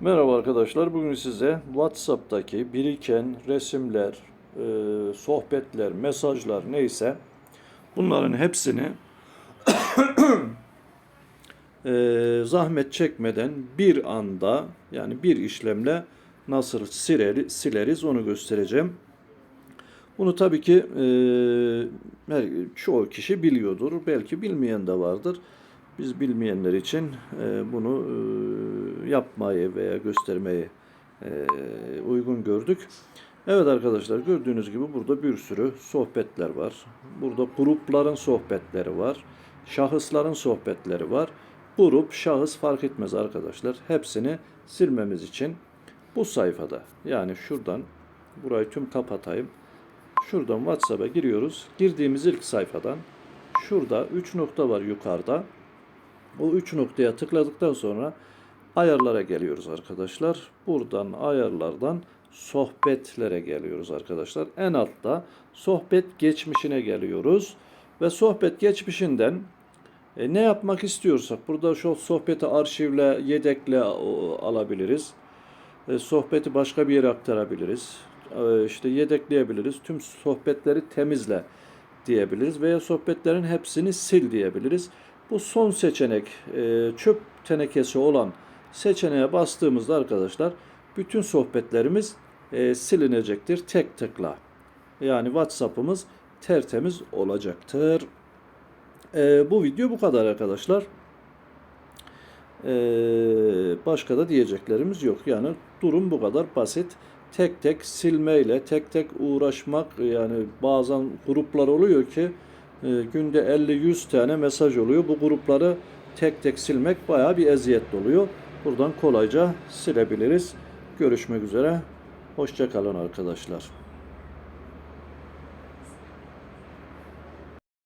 Merhaba arkadaşlar. Bugün size WhatsApp'taki biriken resimler, e, sohbetler, mesajlar neyse bunların hepsini e, zahmet çekmeden bir anda yani bir işlemle nasıl sileri, sileriz onu göstereceğim. Bunu tabii ki e, çoğu kişi biliyordur. Belki bilmeyen de vardır. Biz bilmeyenler için e, bunu e, yapmayı veya göstermeyi e, uygun gördük. Evet arkadaşlar gördüğünüz gibi burada bir sürü sohbetler var. Burada grupların sohbetleri var. Şahısların sohbetleri var. Grup, şahıs fark etmez arkadaşlar. Hepsini silmemiz için bu sayfada yani şuradan burayı tüm kapatayım. Şuradan WhatsApp'a giriyoruz. Girdiğimiz ilk sayfadan şurada 3 nokta var yukarıda. O 3 noktaya tıkladıktan sonra ayarlara geliyoruz arkadaşlar. Buradan ayarlardan sohbetlere geliyoruz arkadaşlar. En altta sohbet geçmişine geliyoruz. Ve sohbet geçmişinden e, ne yapmak istiyorsak burada şu sohbeti arşivle, yedekle alabiliriz. E, sohbeti başka bir yere aktarabiliriz. E, işte yedekleyebiliriz. Tüm sohbetleri temizle diyebiliriz veya sohbetlerin hepsini sil diyebiliriz. Bu son seçenek e, çöp tenekesi olan seçeneğe bastığımızda arkadaşlar bütün sohbetlerimiz e, silinecektir tek tıkla. Yani WhatsApp'ımız tertemiz olacaktır. E, bu video bu kadar arkadaşlar. E, başka da diyeceklerimiz yok. Yani durum bu kadar basit. Tek tek silmeyle, tek tek uğraşmak yani bazen gruplar oluyor ki e, günde 50-100 tane mesaj oluyor. Bu grupları tek tek silmek bayağı bir eziyet oluyor. Buradan kolayca silebiliriz. Görüşmek üzere. Hoşçakalın arkadaşlar.